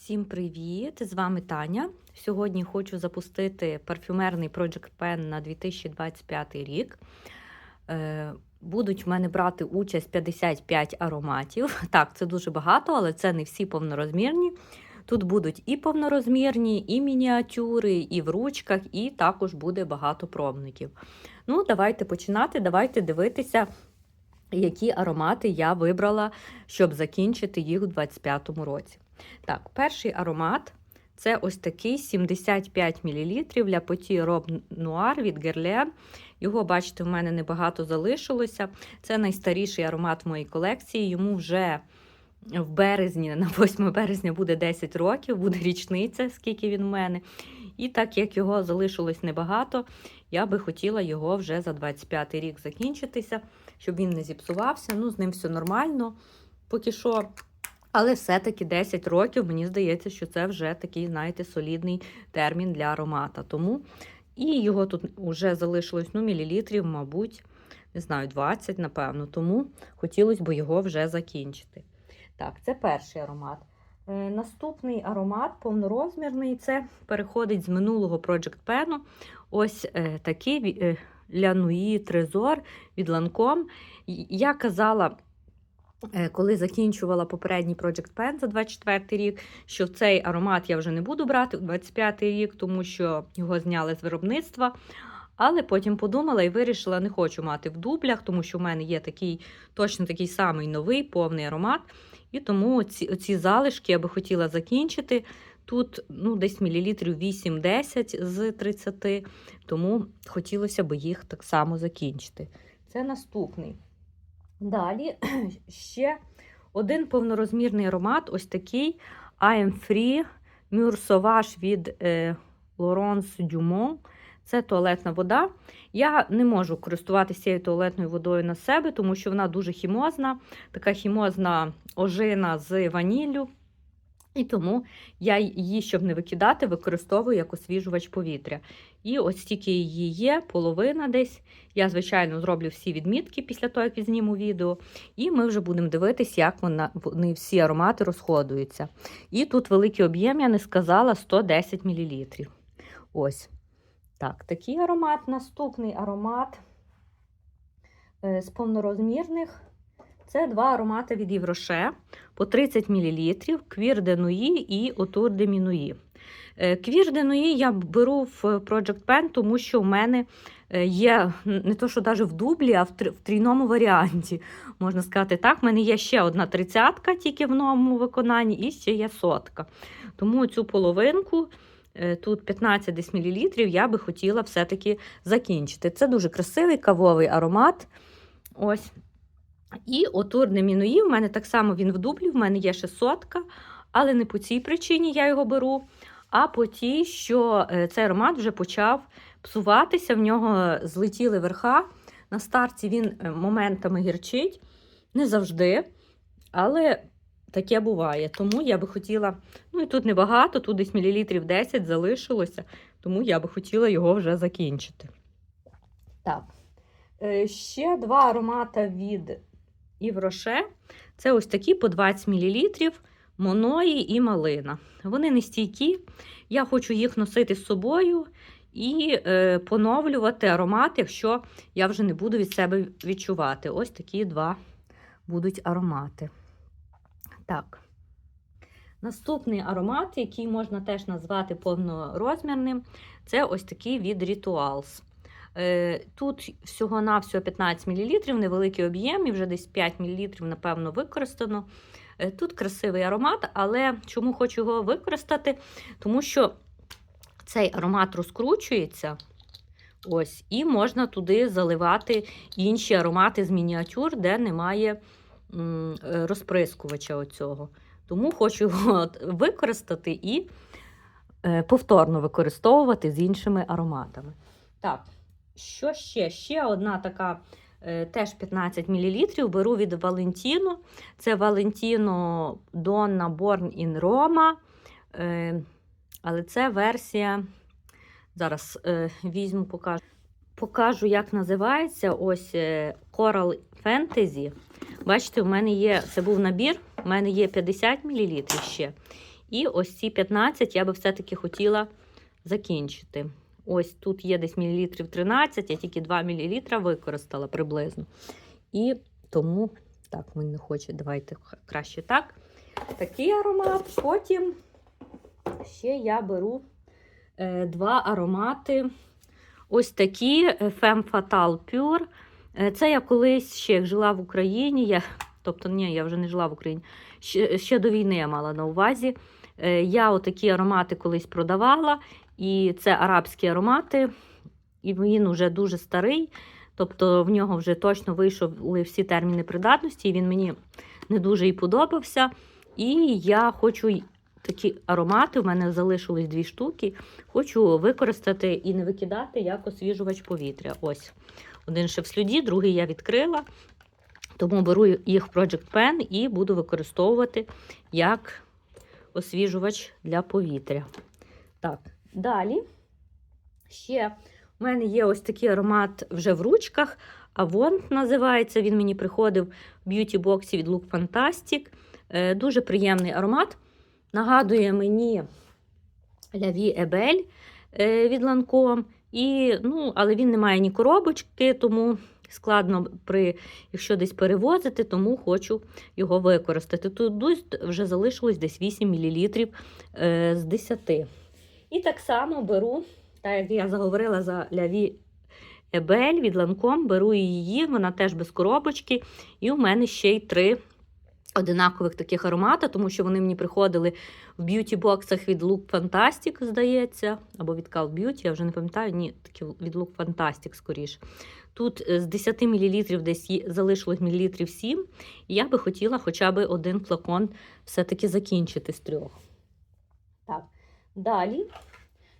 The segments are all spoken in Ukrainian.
Всім привіт! З вами Таня. Сьогодні хочу запустити парфюмерний Project Pen на 2025 рік. Е, Будуть в мене брати участь 55 ароматів. Так, це дуже багато, але це не всі повнорозмірні. Тут будуть і повнорозмірні, і мініатюри, і в ручках, і також буде багато пробників. Ну, давайте починати, давайте дивитися, які аромати я вибрала, щоб закінчити їх у 2025 році. Так, перший аромат це ось такий 75 мл для поті Rob Noir від Guerlain. Його, бачите, в мене небагато залишилося. Це найстаріший аромат в моїй колекції. Йому вже в березні, на 8 березня буде 10 років, буде річниця, скільки він в мене. І так як його залишилось небагато, я би хотіла його вже за 25 рік закінчитися, щоб він не зіпсувався. Ну, з ним все нормально. Поки що. Але все-таки 10 років, мені здається, що це вже такий, знаєте, солідний термін для аромата. Тому і його тут вже залишилось ну, мілілітрів, мабуть, не знаю, 20, напевно. Тому хотілося б його вже закінчити. Так, це перший аромат. Е, наступний аромат повнорозмірний. Це переходить з минулого Project Pen. Ось е, такий е, Лянуї Трезор від Lancome. Я казала. Коли закінчувала попередній Project Pen за 24 рік, що цей аромат я вже не буду брати у 25 рік, тому що його зняли з виробництва. Але потім подумала і вирішила, не хочу мати в дублях, тому що в мене є такий точно такий самий новий повний аромат. І тому ці, оці залишки я би хотіла закінчити. Тут ну, десь мілілітрів 8-10 з 30, тому хотілося б їх так само закінчити. Це наступний. Далі ще один повнорозмірний аромат, ось такий I am Free Sauvage від е, Laurence Dumont. Це туалетна вода. Я не можу користуватися цією туалетною водою на себе, тому що вона дуже хімозна, така хімозна ожина з ваніллю. І тому я її, щоб не викидати, використовую як освіжувач повітря. І ось тільки її є, половина десь. Я, звичайно, зроблю всі відмітки після того, як зніму відео. І ми вже будемо дивитися, як вони всі аромати розходуються. І тут великий об'єм, я не сказала, 110 мл. Ось. Так, такий аромат. Наступний аромат з повнорозмірних. Це два аромати від Євроше по 30 мл, Квір де Нуї і Отур де Мінуї. Квір де Нуї я беру в Project Pen, тому що в мене є не то, що навіть в дублі, а в трійному варіанті. Можна сказати так. У мене є ще одна тридцятка тільки в новому виконанні, і ще є сотка. Тому цю половинку. Тут 15 десь мл, я би хотіла все-таки закінчити. Це дуже красивий кавовий аромат. Ось. І отурне мінуї, в мене так само він в дублі, в мене є ще сотка, але не по цій причині я його беру, а по тій, що цей аромат вже почав псуватися, в нього злетіли верха. На старті він моментами гірчить, не завжди, але таке буває. Тому я би хотіла, ну і тут небагато, тут десь мілілітрів 10 залишилося, тому я би хотіла його вже закінчити. Так, ще два аромати від Івроше. Це ось такі по 20 мл моної і малина. Вони не стійкі. Я хочу їх носити з собою і е, поновлювати аромат, якщо я вже не буду від себе відчувати. Ось такі два будуть аромати. Так. Наступний аромат, який можна теж назвати повнорозмірним, це ось такий від Rituals. Тут всього-навсього 15 мл, невеликий об'єм, і вже десь 5 мл, напевно, використано. Тут красивий аромат, але чому хочу його використати? Тому що цей аромат розкручується. Ось, І можна туди заливати інші аромати з мініатюр, де немає розприскувача. оцього. Тому хочу його використати і повторно використовувати з іншими ароматами. Так. Що ще? Ще одна така е, теж 15 мл. Беру від Valentino. Це Valentino Donna Born in Roma. Е, але це версія. Зараз е, візьму, покажу. Покажу, як називається ось Coral Fantasy. Бачите, у мене є, це був набір, у мене є 50 мл ще. І ось ці 15 я би все-таки хотіла закінчити. Ось тут є десь мілілітрів 13, я тільки 2 мл використала приблизно. І тому, так, він не хоче, давайте краще так. Такий аромат. Потім ще я беру е, два аромати. Ось такі е, Femme Fatale Pure. Е, Це я колись ще як жила в Україні. Я, тобто, ні, я вже не жила в Україні. Ще, ще до війни я мала на увазі. Е, Я отакі аромати колись продавала, і це арабські аромати, і він вже дуже старий. Тобто в нього вже точно вийшли всі терміни придатності, і він мені не дуже і подобався. І я хочу такі аромати, у мене залишилось дві штуки. Хочу використати і не викидати як освіжувач повітря. Ось один ще в слюді, другий я відкрила. Тому беру їх в Project Pen і буду використовувати як освіжувач для повітря. Так, далі ще у мене є ось такий аромат вже в ручках. Avon називається. Він мені приходив в б'юті-боксі від Look Fantastic. Е, Дуже приємний аромат. Нагадує мені La Vie Ebel е, від Lancome. І, ну, але він не має ні коробочки, тому складно при, якщо десь перевозити, тому хочу його використати. Тут вже залишилось десь 8 мл е, з 10. І так само беру, так як я заговорила за ляві Ебель від Lancome, беру її, вона теж без коробочки. І у мене ще й три одинакових таких аромата, тому що вони мені приходили в б'юті-боксах від Look Fantastic, здається, або від Cal Beauty, я вже не пам'ятаю, ні, такі від Look Fantastic скоріше. Тут е, з 10 мл десь залишилось мілілітрів 7, і я би хотіла хоча б один флакон все-таки закінчити з трьох. Далі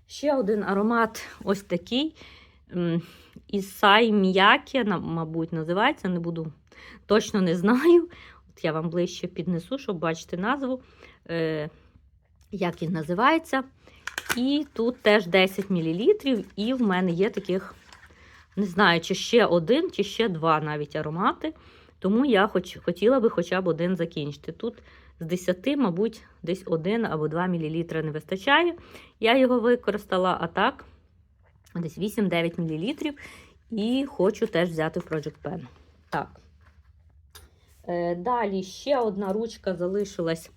ще один аромат ось такий. Ісай Міякі, мабуть, називається, не буду, точно не знаю. От я вам ближче піднесу, щоб бачити назву, е, як він називається. І тут теж 10 мл, і в мене є таких, не знаю, чи ще один, чи ще два навіть аромати. Тому я хоч, хотіла би хоча б один закінчити. Тут з 10, мабуть, десь 1 або 2 мл не вистачає. Я його використала, а так, десь 8-9 мл. І хочу теж взяти Project Pen. Так. Е, Далі ще одна ручка залишилась.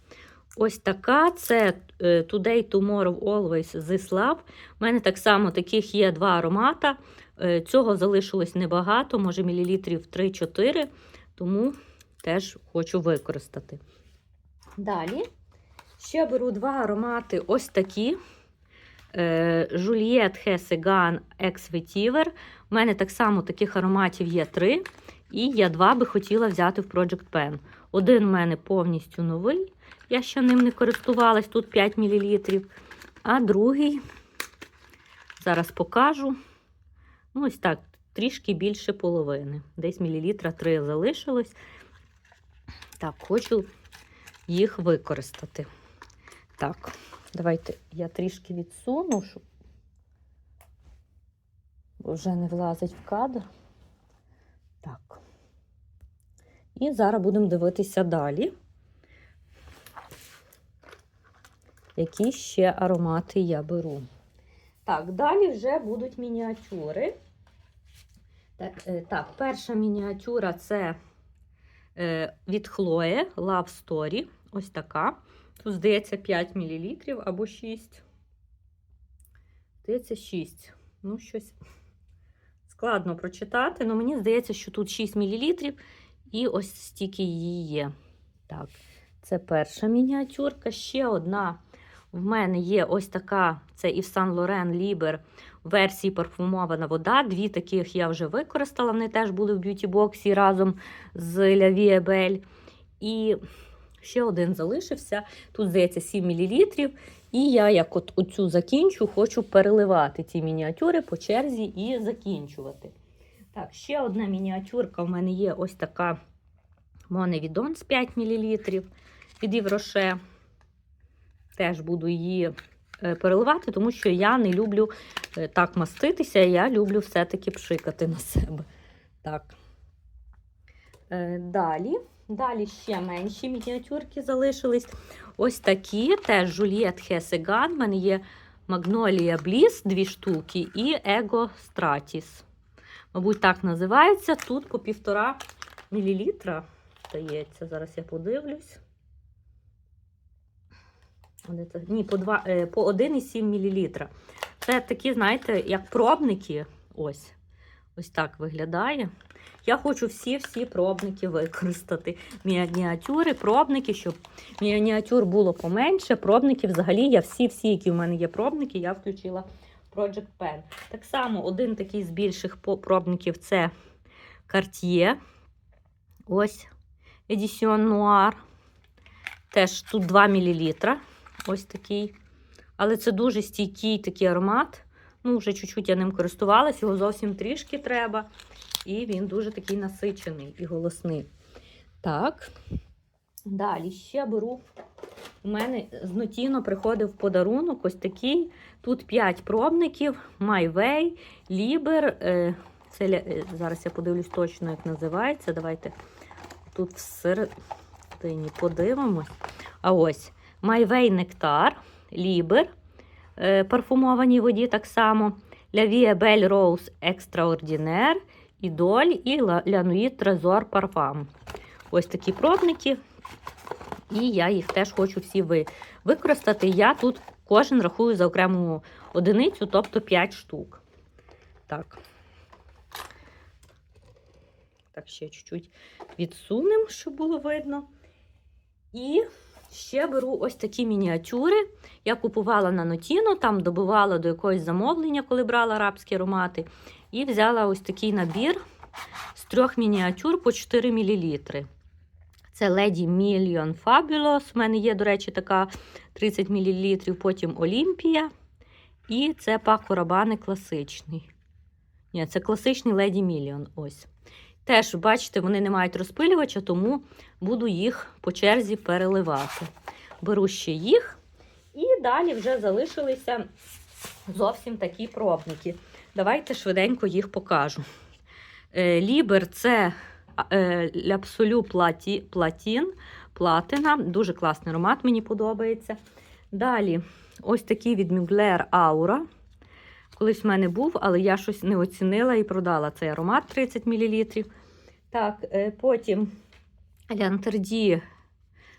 Ось така. Це е, Today, Tomorrow, Always This Love. У мене так само таких є два аромата. Е, Цього залишилось небагато, може мілілітрів 3-4, тому теж хочу використати. Далі ще беру два аромати ось такі. Е, Hessegan Ex Vetiver. У мене так само таких ароматів є три. І я два би хотіла взяти в Project Pen. Один у мене повністю новий. Я ще ним не користувалась, тут 5 мл. А другий, зараз покажу. Ну, ось так, трішки більше половини. Десь мілілітра 3 залишилось. Так, хочу їх використати. Так, давайте я трішки відсуну, щоб бо вже не влазить в кадр. Так. І зараз будемо дивитися далі. Які ще аромати я беру. Так, далі вже будуть мініатюри. Так, е, так перша мініатюра це від Хлоє Love Story. Ось така. Тут, здається, 5 мл або 6. Здається, 6. Ну, щось складно прочитати, але мені здається, що тут 6 мл і ось стільки її є. Так, це перша мініатюрка. Ще одна в мене є ось така: це Yves Saint Laurent Liber в версії парфумована вода. Дві таких я вже використала. Вони теж були в б'юті-боксі разом з Vie Belle. І ще один залишився. Тут, здається, 7 мл. І я, як от оцю закінчу, хочу переливати ці мініатюри по черзі і закінчувати. Так, ще одна мініатюрка в мене є ось така Моневідон з 5 мл від Євроше. Теж буду її е, переливати, тому що я не люблю е, так маститися, я люблю все-таки пшикати на себе. Так. Е, Далі. Далі ще менші мініатюрки залишились. ось такі теж Juliet Хесеган. У мене є Magnolia Bliss, дві штуки, і Ego Stratis. Мабуть, так називається. Тут по півтора мілілітра, здається. Зараз я подивлюсь. Ні, по, два, е, по 1,7 мл. Це такі, знаєте, як пробники. Ось. Ось так виглядає. Я хочу всі-всі пробники використати. Мініатюри, пробники, щоб мініатюр було поменше. Пробники взагалі я всі-всі, які в мене є пробники, я включила Project Pen. Так само один такий з більших пробників це Cartier. Ось Edition Noir. Теж тут 2 мл. Ось такий. Але це дуже стійкий такий аромат. Ну, вже чуть-чуть я ним користувалась, його зовсім трішки треба. І він дуже такий насичений і голосний. Так. Далі ще беру. У мене з Нотіно приходив подарунок ось такий. Тут 5 пробників: Liber. е, Це, е, зараз я подивлюсь точно, як називається. Давайте тут всередині подивимось. А ось Way Nectar, Liber, е, парфумованій воді так само. Vie Belle Rose Extraordinaire, Ідоль і Nuit Trésor Parfum. Ось такі пробники. І я їх теж хочу всі ви, використати. Я тут кожен рахую за окрему одиницю, тобто 5 штук. Так. Так, ще чуть-чуть відсунемо, щоб було видно. І ще беру ось такі мініатюри. Я купувала на Нотіно, там добивала до якогось замовлення, коли брала арабські аромати. І взяла ось такий набір з трьох мініатюр по 4 мл. Це Lady Million Fabulous. У мене є, до речі, така 30 мл, потім Олімпія. І це Пако Рабани класичний. Ні, це класичний Lady Million. Ось. Теж, бачите, вони не мають розпилювача, тому буду їх по черзі переливати. Беру ще їх. І далі вже залишилися зовсім такі пробники. Давайте швиденько їх покажу. Е, Лібер це е, L'Absolu Платін, Платина. Дуже класний аромат, мені подобається. Далі, ось такий від Mugler Aura. Колись в мене був, але я щось не оцінила і продала цей аромат 30 мл. Так, е, потім Лянтерді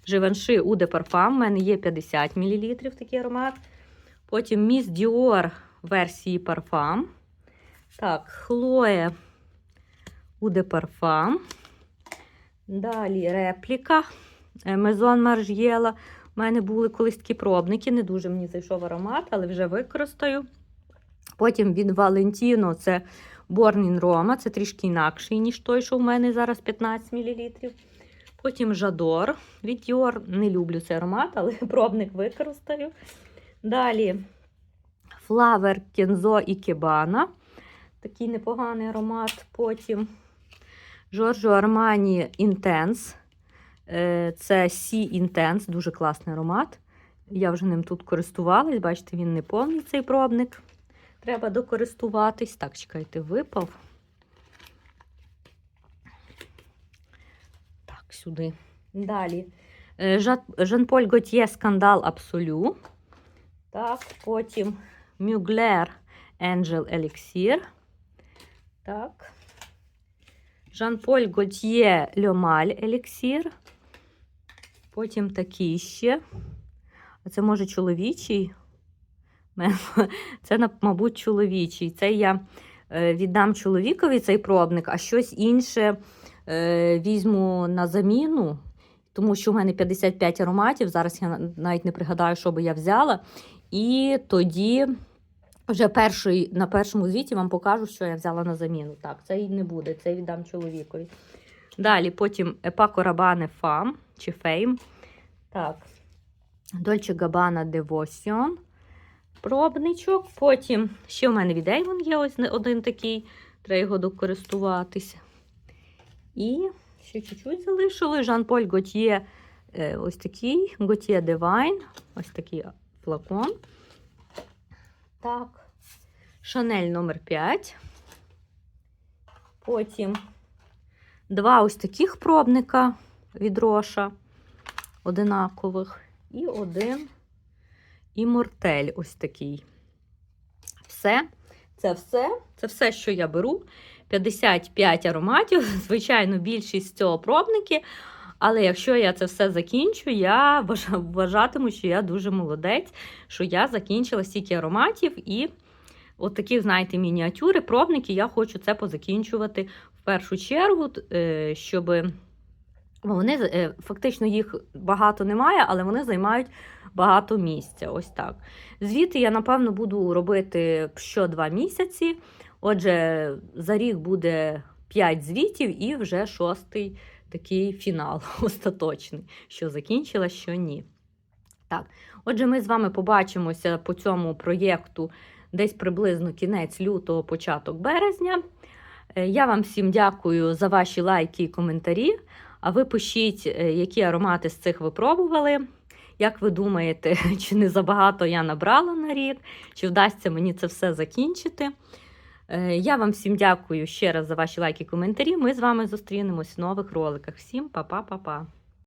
Живанши de Parfum. У мене є 50 мл такий аромат. Потім Miss Dior версії Parfum. Так, Eau de Parfum. Далі репліка Maison Margiela. У мене були колись такі пробники, не дуже мені зайшов аромат, але вже використаю. Потім від Valentino це Born in Roma, це трішки інакший, ніж той, що в мене зараз 15 мл. Потім Жадор від Dior. Не люблю цей аромат, але пробник використаю. Далі Flower Kenzo і Kebana. Такий непоганий аромат. Потім Giorgio Armani Intense. Е, Це Sea Intense, дуже класний аромат. Я вже ним тут користувалась. Бачите, він не повний цей пробник. Треба докористуватись. Так, чекайте, випав. Так, сюди. Далі. Е, Жа- Жан-Поль Готьє Скандал Абсолю. Так, потім Мюглер Angel Elixir. Так. Жан-Поль Готьє Льомаль Еліксір. Потім такий ще. А це може чоловічий. Це, мабуть, чоловічий. Це я е, віддам чоловікові цей пробник, а щось інше е, візьму на заміну, тому що в мене 55 ароматів. Зараз я навіть не пригадаю, що би я взяла. І тоді вже перший, на першому звіті вам покажу, що я взяла на заміну. Так, це і не буде, це віддам чоловікові. Далі потім Епако Рабане Фам чи Фейм. Так. Дольче Габана Девосіон. Пробничок. Потім ще в мене від Avon є ось один такий. Треба його докористуватися. І ще чуть-чуть залишили. Жан-Поль Готьє е, ось такий. Готьє Divine. Ось такий флакон. Так. Шанель номер 5. Потім два ось таких пробника від Роша одинакових. і один імортель ось такий. Все. Це все, це все, що я беру. 55 ароматів. Звичайно, більшість з цього пробники. Але якщо я це все закінчу, я вважатиму, що я дуже молодець, що я закінчила стільки ароматів і от такі, знаєте, мініатюри, пробники, я хочу це позакінчувати в першу чергу, е, щоб вони е, фактично їх багато немає, але вони займають багато місця. Ось так. Звіти я, напевно, буду робити що два місяці. Отже, за рік буде 5 звітів і вже шостий такий фінал остаточний, що закінчила, що ні. Так, отже, ми з вами побачимося по цьому проєкту десь приблизно кінець лютого, початок березня. Е, Я вам всім дякую за ваші лайки і коментарі. А ви пишіть, е, які аромати з цих ви пробували. Як ви думаєте, чи не забагато я набрала на рік, чи вдасться мені це все закінчити? Е, Я вам всім дякую ще раз за ваші лайки і коментарі. Ми з вами зустрінемось в нових роликах. Всім па-па-па-па!